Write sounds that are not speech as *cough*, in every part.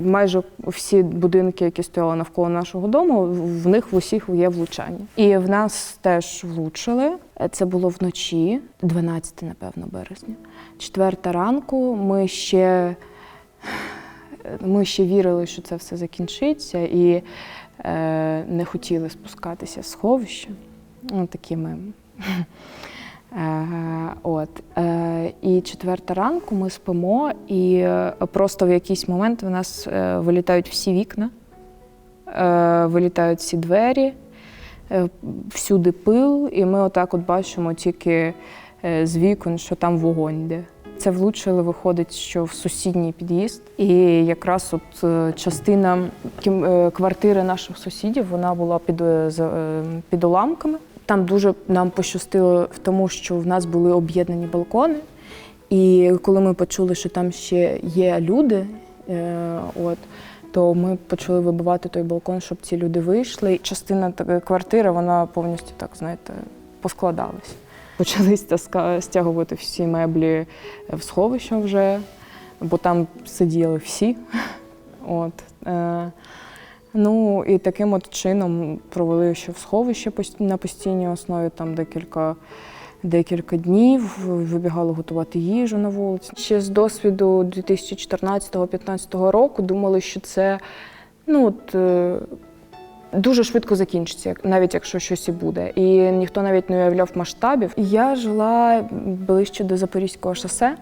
майже всі будинки, які стояли навколо нашого дому, в них в усіх є влучання. І в нас теж влучили. Це було вночі, 12, напевно, березня. Четверта ранку. Ми ще, ми ще вірили, що це все закінчиться, і е, не хотіли спускатися з сховища. Ну, такі ми. От е, і четверта ранку ми спимо, і е, просто в якийсь момент в нас е, вилітають всі вікна, вилітають всі двері, всюди пил, і ми отак от бачимо тільки з вікон, що там вогонь йде. Це влучили, виходить, що в сусідній під'їзд, і якраз от частина квартири наших сусідів вона була під, під уламками. Там дуже нам пощастило в тому, що в нас були об'єднані балкони. І коли ми почули, що там ще є люди, е, от, то ми почали вибивати той балкон, щоб ці люди вийшли. Частина квартири, вона повністю так, знаєте, поскладалась. Почали стягувати всі меблі в сховище вже, бо там сиділи всі. *laughs* От. Е, Ну і таким от чином провели ще в сховище на постійній основі там декілька, декілька днів, вибігали готувати їжу на вулиці. Ще з досвіду 2014-2015 року думали, що це ну, от, е, дуже швидко закінчиться, навіть якщо щось і буде. І ніхто навіть не уявляв масштабів. Я жила ближче до Запорізького шосе.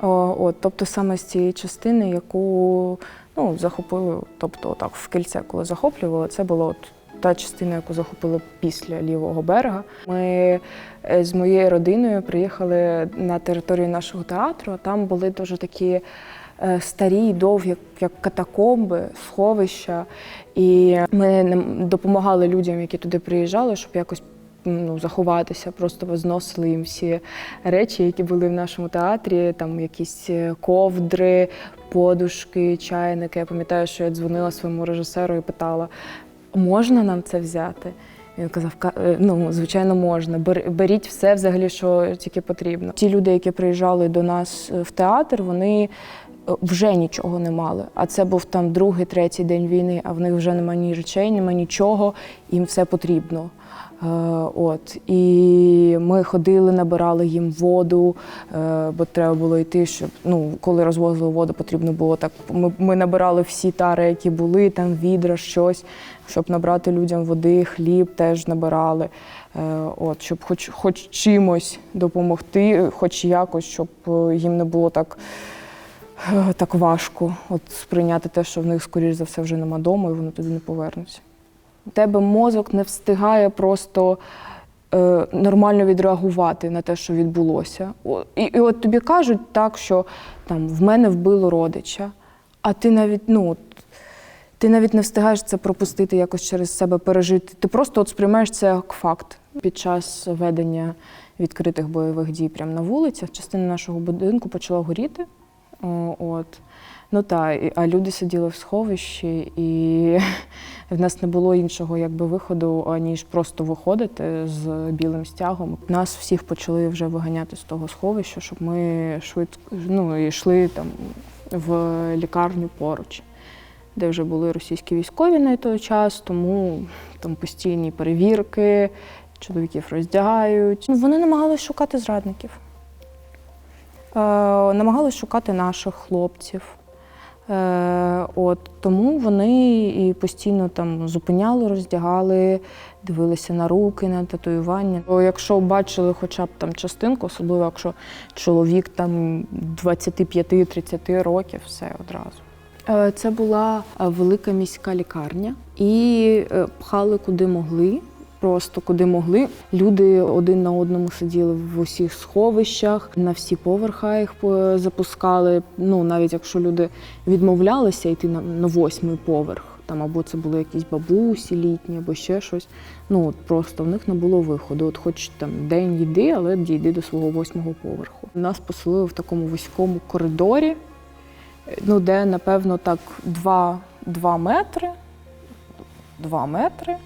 От, тобто саме з цієї частини, яку ну, захопили, тобто так, в кільце, коли захоплювали, це була от та частина, яку захопили після лівого берега. Ми е, з моєю родиною приїхали на територію нашого театру. Там були дуже такі е, старі, довгі, як, катакомби, сховища. І ми допомагали людям, які туди приїжджали, щоб якось ну, заховатися, просто зносили їм всі речі, які були в нашому театрі, там якісь е, ковдри, подушки, чайники. Я пам'ятаю, що я дзвонила своєму режисеру і питала, можна нам це взяти? Він казав, е, ну, звичайно, можна. Беріть все взагалі, що тільки потрібно. Ті люди, які приїжджали до нас е, в театр, вони вже нічого не мали. А це був там другий, третій день війни, а в них вже немає ні речей, немає нічого, їм все потрібно. Е, От і ми ходили, набирали їм воду, е, бо треба було йти, щоб ну коли розвозили воду, потрібно було так. Ми, ми набирали всі тари, які були, там відра, щось, щоб набрати людям води, хліб теж набирали. Е, От, щоб хоч, хоч чимось допомогти, хоч якось, щоб їм не було так. Е, Так важко от сприйняти те, що в них, скоріш за все, вже нема дому, і вони туди не повернуться. У тебе мозок не встигає просто е, нормально відреагувати на те, що відбулося. І, і от тобі кажуть так, що там в мене вбило родича, а ти навіть, ну, ти навіть не встигаєш це пропустити, якось через себе пережити. Ти просто от сприймаєш це як факт. Під час ведення відкритих бойових дій прямо на вулицях частина нашого будинку почала горіти. О, От. Ну так, а люди сиділи в сховищі, і *laughs* в нас не було іншого якби виходу, аніж просто виходити з білим стягом. Нас всіх почали вже виганяти з того сховища, щоб ми швидко ну, йшли там в лікарню поруч, де вже були російські військові на той час, тому там постійні перевірки, чоловіків роздягають. Вони намагалися шукати зрадників. Е, намагалися шукати наших хлопців. Е, от, тому вони і постійно там зупиняли, роздягали, дивилися на руки, на татуювання. Бо якщо бачили хоча б там частинку, особливо якщо чоловік там 25-30 років, все одразу. Е, Це була велика міська лікарня, і пхали куди могли. Просто куди могли. Люди один на одному сиділи в усіх сховищах, на всі поверха їх е, запускали. Ну навіть якщо люди відмовлялися йти на, на восьмий поверх, там або це були якісь бабусі літні, або ще щось. Ну от просто в них не було виходу. От хоч там день йди, але дійди до свого восьмого поверху. Нас поселили в такому вузькому коридорі, ну де напевно так два, два метри. Два метри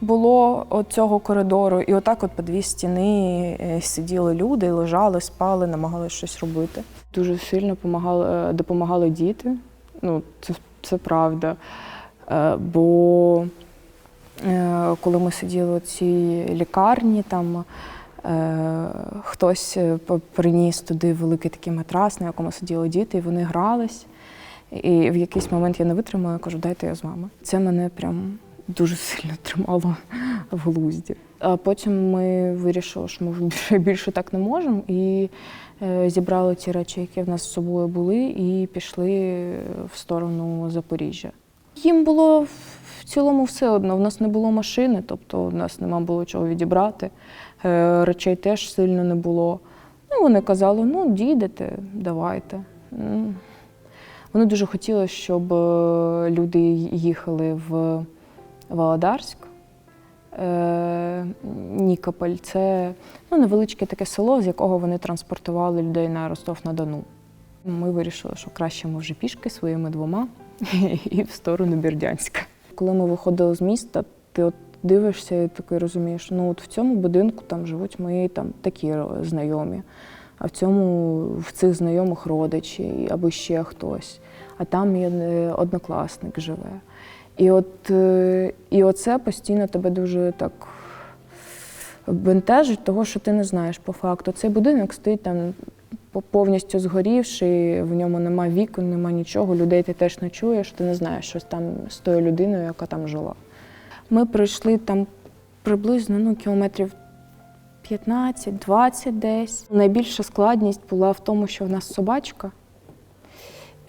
було цього коридору, і отак от по дві стіни е, сиділи люди, лежали, спали, намагалися щось робити. Дуже сильно помагали, е, допомагали діти. Ну, це, це правда. Е, бо коли ми сиділи у цій лікарні, там хтось приніс туди великий такий матрас, на якому сиділи діти, і вони грались. І в якийсь момент я не витримала, кажу, дайте я з вами. Це мене прям дуже сильно тримало в глузді. А потім ми вирішили, що ми більше, більше так не можемо, і е, зібрали ті речі, які в нас з собою були, і пішли в сторону Запоріжжя. Їм було в цілому все одно. В нас не було машини, тобто в нас нема було чого відібрати. Е, Речей теж сильно не було. Ну, вони казали, ну, дійдете, давайте. Вони дуже хотіли, щоб е, люди їхали в Володарськ. Е, Нікополь це ну, невеличке таке село, з якого вони транспортували людей на Ростов-на-Дону. Ми вирішили, що краще ми вже пішки своїми двома *laughs* і в сторону Бердянська. Коли ми виходили з міста, ти от дивишся і такий розумієш, ну от в цьому будинку там живуть мої там такі знайомі, а в цьому в цих знайомих родичі або ще хтось, а там є е, однокласник живе. І от е, і оце постійно тебе дуже так бентежить, того, що ти не знаєш по факту. Цей будинок стоїть там повністю згорівший, в ньому нема вікон, нема нічого, людей ти теж не чуєш, ти не знаєш, що там з тою людиною, яка там жила. Ми пройшли там приблизно ну, кілометрів 15-20 десь. Найбільша складність була в тому, що в нас собачка.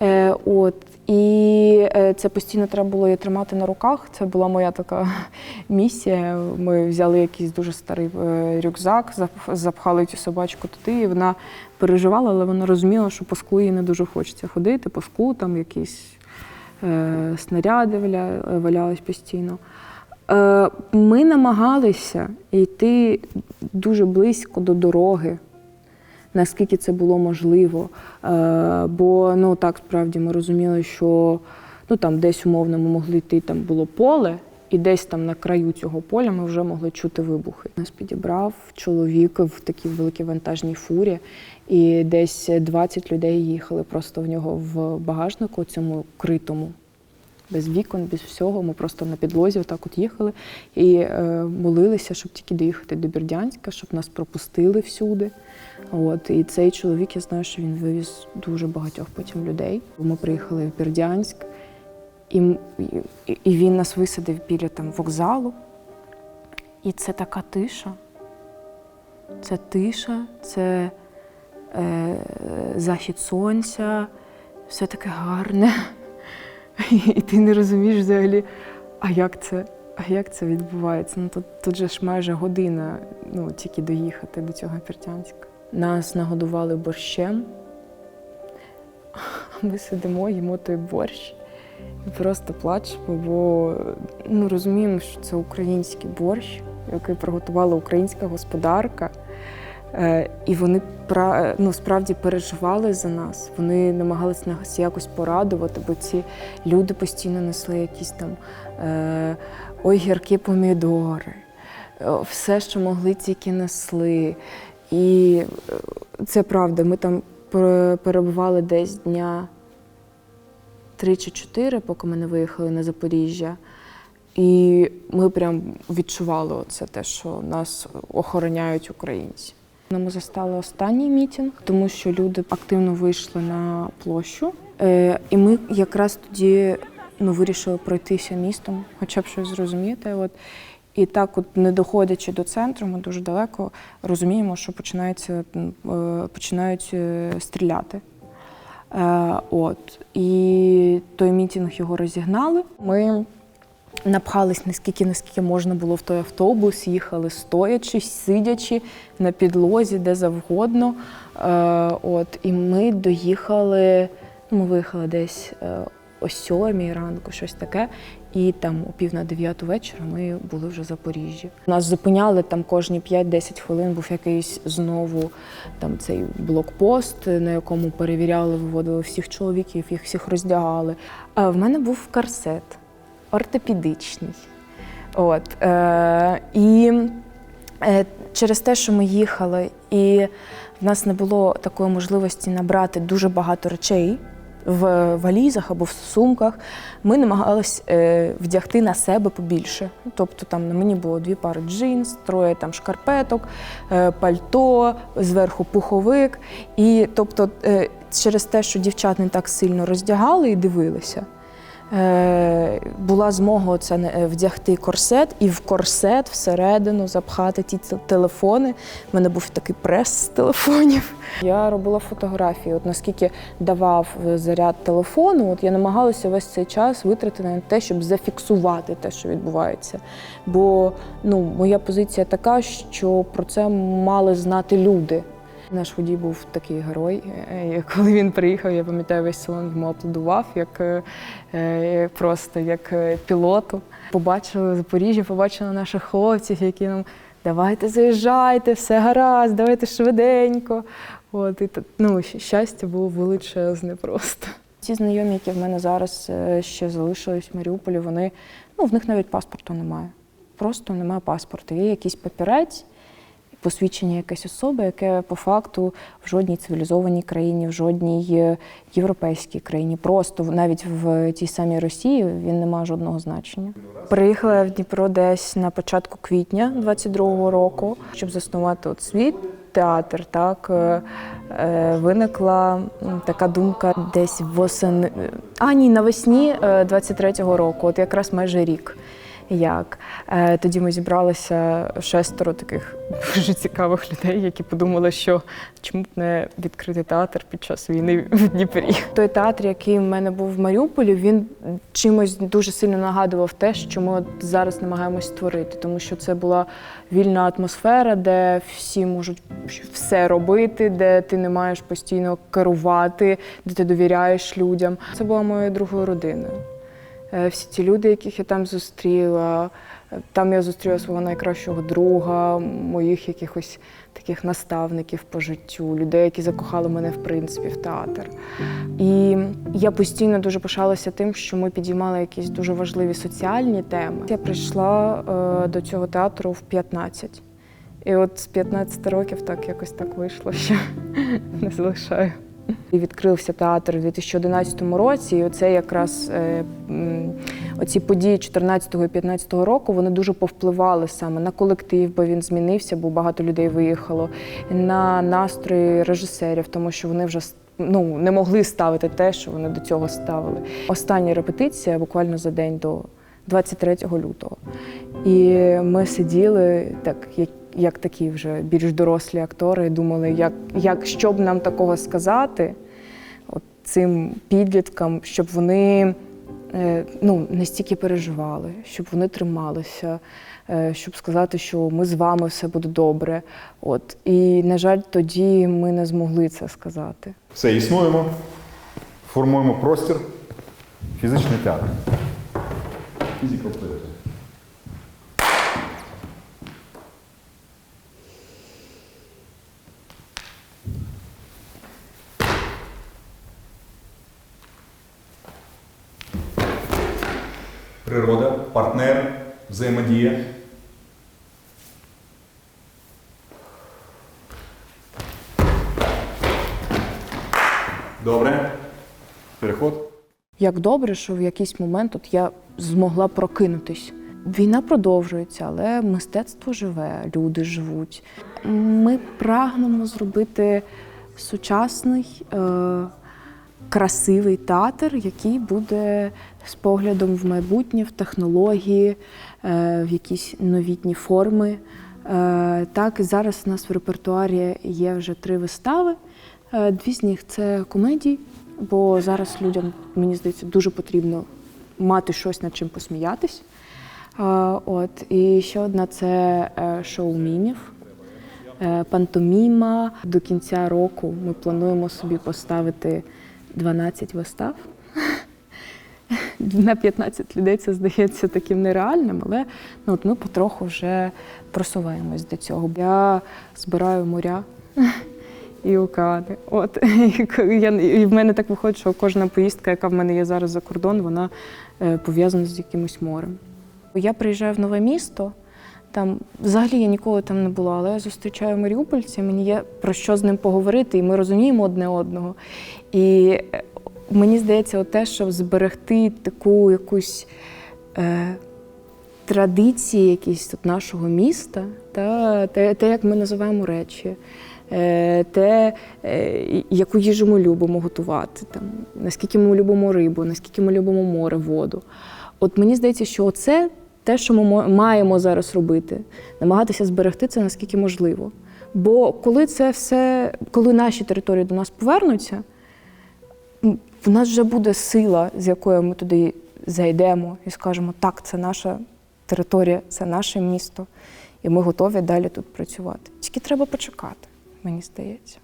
Е, от, і е, це постійно треба було її тримати на руках. Це була моя така *laughs* місія. Ми взяли якийсь дуже старий е, рюкзак, зап- запхали цю собачку туди, і вона переживала, але вона розуміла, що по склу їй не дуже хочеться ходити, по склу там якісь е, снаряди валя- валялись постійно. Е, ми намагалися йти дуже близько до дороги наскільки це було можливо. Е, бо ну так справді ми розуміли, що ну там десь умовно ми могли йти, там було поле, і десь там на краю цього поля ми вже могли чути вибухи. Нас підібрав чоловік в такій великій вантажній фурі, і десь 20 людей їхали просто в нього в багажнику, цьому критому. Без вікон, без всього. Ми просто на підлозі отак от їхали і е, молилися, щоб тільки доїхати до Бердянська, щоб нас пропустили всюди. От, і цей чоловік, я знаю, що він вивіз дуже багатьох потім людей. Ми приїхали в Бердянськ, і, і, і він нас висадив біля там вокзалу. І це така тиша. Це тиша, це е, захід сонця, все таке гарне. *laughs* І ти не розумієш взагалі, а як це, а як це відбувається? Ну, тут, тут же ж майже година ну, тільки доїхати до цього Бердянська. Нас нагодували борщем. *laughs* Ми сидимо, їмо той борщ і просто плачемо, бо ну, розуміємо, що це український борщ, який приготувала українська господарка. Е, І вони пра- ну, справді переживали за нас. Вони намагалися нас якось порадувати, бо ці люди постійно несли якісь там е, огірки, помідори, е, все, що могли, тільки несли. І е, це правда, ми там перебували десь дня три чи чотири, поки ми не виїхали на Запоріжжя. І ми прям відчували це те, що нас охороняють українці. Ми застали останній мітинг, тому що люди активно вийшли на площу. Е, і ми якраз тоді ну, вирішили пройтися містом, хоча б щось зрозуміти. От. І так, от, не доходячи до центру, ми дуже далеко розуміємо, що починається, е, починають е, стріляти. От. І той мітинг його розігнали. Ми напхались наскільки, наскільки можна було в той автобус, їхали стоячи, сидячи на підлозі, де завгодно. Е, от. І ми доїхали, ну, ми виїхали десь е, о сьомій ранку, щось таке. І там о пів на дев'яту вечора ми були вже в Запоріжжі. Нас зупиняли там кожні 5-10 хвилин був якийсь знову там цей блокпост, на якому перевіряли, виводили всіх чоловіків, їх всіх роздягали. А в мене був корсет ортопедичний. От, е, і е, через те, що ми їхали, і в нас не було такої можливості набрати дуже багато речей, в валізах або в сумках. Ми намагались е, вдягти на себе побільше. Тобто там на мені було дві пари джинс, троє там шкарпеток, е, пальто, зверху пуховик. І тобто, е, через те, що дівчат не так сильно роздягали і дивилися. Е, була змога не- е, вдягти корсет і в корсет всередину запхати ті телефони. У мене був такий прес з телефонів. Я робила фотографії. От наскільки давав е, заряд телефону, от я намагалася весь цей час витратити на те, щоб зафіксувати те, що відбувається. Бо ну, моя позиція така, що про це мали знати люди. Наш водій був такий герой. Е, Коли він приїхав, я пам'ятаю, весь салон йому аплодував, як е, е, просто як е, пілоту. Побачили Запоріжжя, побачили наших хлопців, які нам давайте заїжджайте, все гаразд, давайте швиденько. От і ну, щастя було величезне просто. Ті знайомі, які в мене зараз е, ще залишились в Маріуполі, вони ну в них навіть паспорту немає. Просто немає паспорту. Є якийсь папірець, посвідчення якоїсь особи, яке по факту в жодній цивілізованій країні, в жодній е, європейській країні, просто навіть в тій самій Росії він не має жодного значення. Приїхала я в Дніпро десь на початку квітня 22-го року, щоб заснувати от свій театр. Так е, е, виникла така думка десь восени. А ні, навесні е, 23-го року, от якраз майже рік. Як Е, тоді ми зібралися шестеро таких дуже цікавих людей, які подумали, що чому б не відкрити театр під час війни в Дніпрі. Той театр, який в мене був в Маріуполі, він чимось дуже сильно нагадував те, що ми от зараз намагаємось створити, тому що це була вільна атмосфера, де всі можуть все робити, де ти не маєш постійно керувати, де ти довіряєш людям. Це була моєю другою родиною. Е, Всі ті люди, яких я там зустріла. е, Там я зустріла свого найкращого друга, моїх якихось таких наставників по життю, людей, які закохали мене в принципі в театр. І я постійно дуже пишалася тим, що ми підіймали якісь дуже важливі соціальні теми. Я прийшла е, до цього театру в 15. І от з 15 років так якось так вийшло, що *laughs* не залишаю. І відкрився театр у 2011 році, і оце якраз е, оці події 14 і 15 року вони дуже повпливали саме на колектив, бо він змінився, бо багато людей виїхало, на настрої режисерів, тому що вони вже ну, не могли ставити те, що вони до цього ставили. Остання репетиція буквально за день до 23 лютого. І ми сиділи так, як, як такі вже більш дорослі актори, думали, як, як що б нам такого сказати от цим підліткам, щоб вони е, ну, не стільки переживали, щоб вони трималися, е, щоб сказати, що ми з вами все буде добре. От. І, на жаль, тоді ми не змогли це сказати. Все, існуємо, формуємо простір, фізичний театр. Physical theater. Природа, партнер, взаємодія. Добре. Переход. Як добре, що в якийсь момент от я змогла прокинутись. Війна продовжується, але мистецтво живе, люди живуть. Ми прагнемо зробити сучасний, е, красивий театр, який буде з поглядом в майбутнє, в технології, е, в якісь новітні форми. Е, так, зараз у нас в репертуарі є вже три вистави. Е, Дві з них це комедії, бо зараз людям, мені здається, дуже потрібно мати щось над чим посміятись. От, і ще одна це шоу мімів. Пантоміма. До кінця року ми плануємо собі поставити 12 вистав. На 15 людей це здається таким нереальним, але ну, от ми потроху вже просуваємось до цього. Я збираю моря і океани. От і я і в мене так виходить, що кожна поїздка, яка в мене є зараз за кордон, вона е, пов'язана з якимось морем. Я приїжджаю в нове місто. Там взагалі я ніколи там не була, але я зустрічаю маріупольця, мені є про що з ним поговорити, і ми розуміємо одне одного. І е, мені здається, те, щоб зберегти таку якусь е, традиції якісь тут нашого міста, та, те, те, як ми називаємо речі, е, те, е, яку їжу ми любимо готувати, там, наскільки ми любимо рибу, наскільки ми любимо море, воду. От мені здається, що це те, що ми маємо зараз робити, намагатися зберегти це наскільки можливо. Бо коли це все, коли наші території до нас повернуться, в нас вже буде сила, з якою ми туди зайдемо і скажемо, так, це наша територія, це наше місто, і ми готові далі тут працювати. Тільки треба почекати, мені здається.